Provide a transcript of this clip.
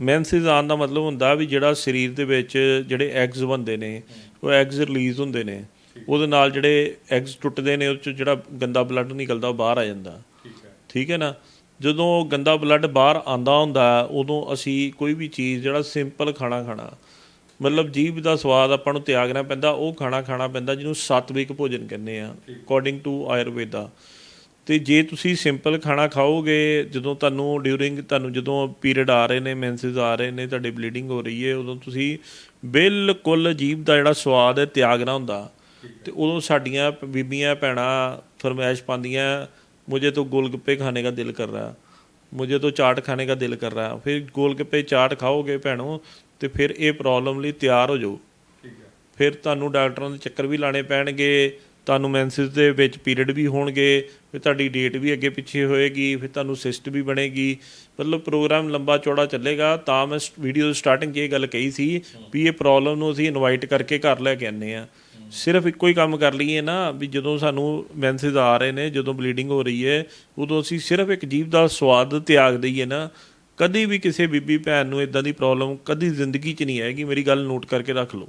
ਮੈਂਸਿਸ ਆਉਣ ਦਾ ਮਤਲਬ ਹੁੰਦਾ ਵੀ ਜਿਹੜਾ ਸਰੀਰ ਦੇ ਵਿੱਚ ਜਿਹੜੇ ਐਗਸ ਬਣਦੇ ਨੇ ਉਹ ਐਗਸ ਰਿਲੀਜ਼ ਹੁੰਦੇ ਨੇ। ਉਹਦੇ ਨਾਲ ਜਿਹੜੇ ਐਗਸ ਟੁੱਟਦੇ ਨੇ ਉਹ ਚ ਜਿਹੜਾ ਗੰਦਾ ਬਲੱਡ ਨਿਕਲਦਾ ਉਹ ਬਾਹਰ ਆ ਜਾਂਦਾ। ਠੀਕ ਹੈ। ਠੀਕ ਹੈ ਨਾ? ਜਦੋਂ ਉਹ ਗੰਦਾ ਬਲੱਡ ਬਾਹਰ ਆਂਦਾ ਹੁੰਦਾ ਉਦੋਂ ਅਸੀਂ ਕੋਈ ਵੀ ਚੀਜ਼ ਜਿਹੜਾ ਸਿੰਪਲ ਖਾਣਾ ਖਾਣਾ ਮਤਲਬ ਜੀਭ ਦਾ ਸਵਾਦ ਆਪਾਂ ਨੂੰ ਤਿਆਗਣਾ ਪੈਂਦਾ ਉਹ ਖਾਣਾ ਖਾਣਾ ਪੈਂਦਾ ਜਿਹਨੂੰ ਸਾਤਵਿਕ ਭੋਜਨ ਕਹਿੰਦੇ ਆ ਅਕੋਰਡਿੰਗ ਟੂ ਆਯੁਰਵੇਦਾ ਤੇ ਜੇ ਤੁਸੀਂ ਸਿੰਪਲ ਖਾਣਾ ਖਾਓਗੇ ਜਦੋਂ ਤੁਹਾਨੂੰ ਡਿਊਰਿੰਗ ਤੁਹਾਨੂੰ ਜਦੋਂ ਪੀਰੀਅਡ ਆ ਰਹੇ ਨੇ ਮੈਂਸਸ ਆ ਰਹੇ ਨੇ ਤੁਹਾਡੇ ਬਲੀਡਿੰਗ ਹੋ ਰਹੀ ਹੈ ਉਦੋਂ ਤੁਸੀਂ ਬਿਲਕੁਲ ਜੀਭ ਦਾ ਜਿਹੜਾ ਸਵਾਦ ਹੈ ਤਿਆਗਣਾ ਹੁੰਦਾ। ਤੇ ਉਦੋਂ ਸਾਡੀਆਂ ਬੀਬੀਆਂ ਭੈਣਾ ਫਰਮਾਇਸ਼ ਪਾਉਂਦੀਆਂ ਮੁਝੇ ਤੋਂ ਗੋਲਗੱਪੇ ਖਾਣੇ ਦਾ ਦਿਲ ਕਰ ਰਹਾ ਮੁਝੇ ਤੋਂ ਚਾਟ ਖਾਣੇ ਦਾ ਦਿਲ ਕਰ ਰਹਾ। ਫਿਰ ਗੋਲਗੱਪੇ ਚਾਟ ਖਾਓਗੇ ਭੈਣੋ ਤੇ ਫਿਰ ਇਹ ਪ੍ਰੋਬਲਮ ਲਈ ਤਿਆਰ ਹੋ ਜਾਓ। ਫਿਰ ਤੁਹਾਨੂੰ ਡਾਕਟਰਾਂ ਦੇ ਚੱਕਰ ਵੀ ਲਾਣੇ ਪੈਣਗੇ। ਤੁਹਾਨੂੰ ਮੈਂਸਿਸ ਦੇ ਵਿੱਚ ਪੀਰੀਅਡ ਵੀ ਹੋਣਗੇ, ਫਿਰ ਤੁਹਾਡੀ ਡੇਟ ਵੀ ਅੱਗੇ ਪਿੱਛੇ ਹੋਏਗੀ, ਫਿਰ ਤੁਹਾਨੂੰ ਸਿਸਟ ਵੀ ਬਣੇਗੀ। ਮਤਲਬ ਪ੍ਰੋਗਰਾਮ ਲੰਬਾ ਚੌੜਾ ਚੱਲੇਗਾ, ਤਾਂ ਮੈਂ ਵੀਡੀਓ ਸਟਾਰਟਿੰਗ 'ਚ ਇਹ ਗੱਲ ਕਹੀ ਸੀ ਵੀ ਇਹ ਪ੍ਰੋਬਲਮ ਨੂੰ ਅਸੀਂ ਇਨਵਾਈਟ ਕਰਕੇ ਘਰ ਲੈ ਕੇ ਆਨੇ ਆ ਸਿਰਫ ਇੱਕੋ ਹੀ ਕੰਮ ਕਰ ਲਈਏ ਨਾ, ਵੀ ਜਦੋਂ ਸਾਨੂੰ ਮੈਂਸਿਸ ਆ ਰਹੇ ਨੇ, ਜਦੋਂ ਬਲੀਡਿੰਗ ਹੋ ਰਹੀ ਹੈ, ਉਦੋਂ ਅਸੀਂ ਸਿਰਫ ਇੱਕ ਜੀਵ ਦਾ ਸਵਾਦ ਤਿਆਗ ਦਈਏ ਨਾ। ਕਦੀ ਵੀ ਕਿਸੇ ਬੀਬੀ ਭੈਣ ਨੂੰ ਇਦਾਂ ਦੀ ਪ੍ਰੋਬਲਮ ਕਦੀ ਜ਼ਿੰਦਗੀ 'ਚ ਨਹੀਂ ਆਏਗੀ, ਮੇਰੀ ਗੱਲ ਨੋਟ ਕਰਕੇ ਰੱਖ ਲਓ।